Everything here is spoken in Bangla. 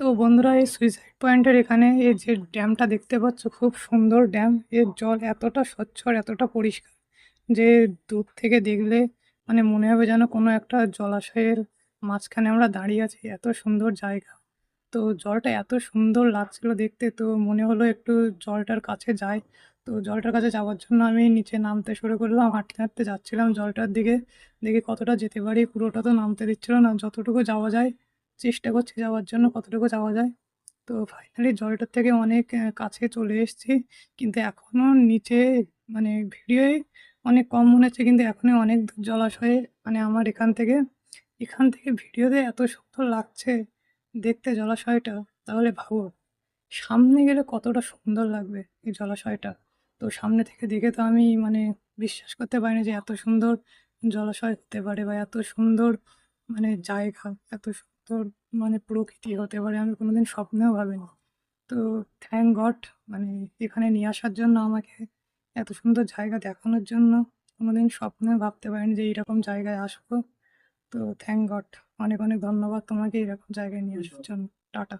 তো বন্ধুরা, এই সুইসাইড পয়েন্টের এখানে এই যে ড্যামটা দেখতে পাচ্ছ, খুব সুন্দর ড্যাম। এর জল এতটা স্বচ্ছ আর এতটা পরিষ্কার যে দূর থেকে দেখলে মানে মনে হবে যেন কোনো একটা জলাশয়ের মাঝখানে আমরা দাঁড়িয়ে আছি। এত সুন্দর জায়গা। তো জলটা এত সুন্দর লাগছিল দেখতে, তো মনে হলো একটু জলটার কাছে যাই। তো জলটার কাছে যাওয়ার জন্য আমি নিচে নামতে শুরু করলাম, হাঁটতে হাঁটতে যাচ্ছিলাম জলটার দিকে। দেখি কতটা যেতে পারি, পুরোটা তো নামতে দিচ্ছিল না। যতটুকু যাওয়া যায় চেষ্টা করছি যাওয়ার জন্য কতটুকু যাওয়া যায়। তো ফাইনালি জলটার থেকে অনেক কাছে চলে এসেছি। কিন্তু এখনও নিচে মানে ভিডিওয়ে অনেক কম মনে হচ্ছে, কিন্তু এখনই অনেক দূর জলাশয়ে মানে আমার এখান থেকে এখান থেকে ভিডিওতে এত সুন্দর লাগছে দেখতে জলাশয়টা, তাহলে ভাবো, সামনে গেলে কতটা সুন্দর লাগবে এই জলাশয়টা। তো সামনে থেকে দেখে তো আমি মানে বিশ্বাস করতে পারিনি যে এত সুন্দর জলাশয় হতে পারে বা এত সুন্দর মানে জায়গা, এত সুন্দর মানে প্রকৃতি হতে পারে, আমি কোনোদিন স্বপ্নেও ভাবিনি। তো থ্যাংক গড মানে এখানে নিয়ে আসার জন্য আমাকে এত সুন্দর জায়গা দেখানোর জন্য কোনোদিন স্বপ্নেও ভাবতে পারিনি যে এইরকম জায়গায় আসব। তো থ্যাংক গড অনেক অনেক ধন্যবাদ তোমাকে এরকম জায়গায় নিয়ে আসার জন্য। টাটা।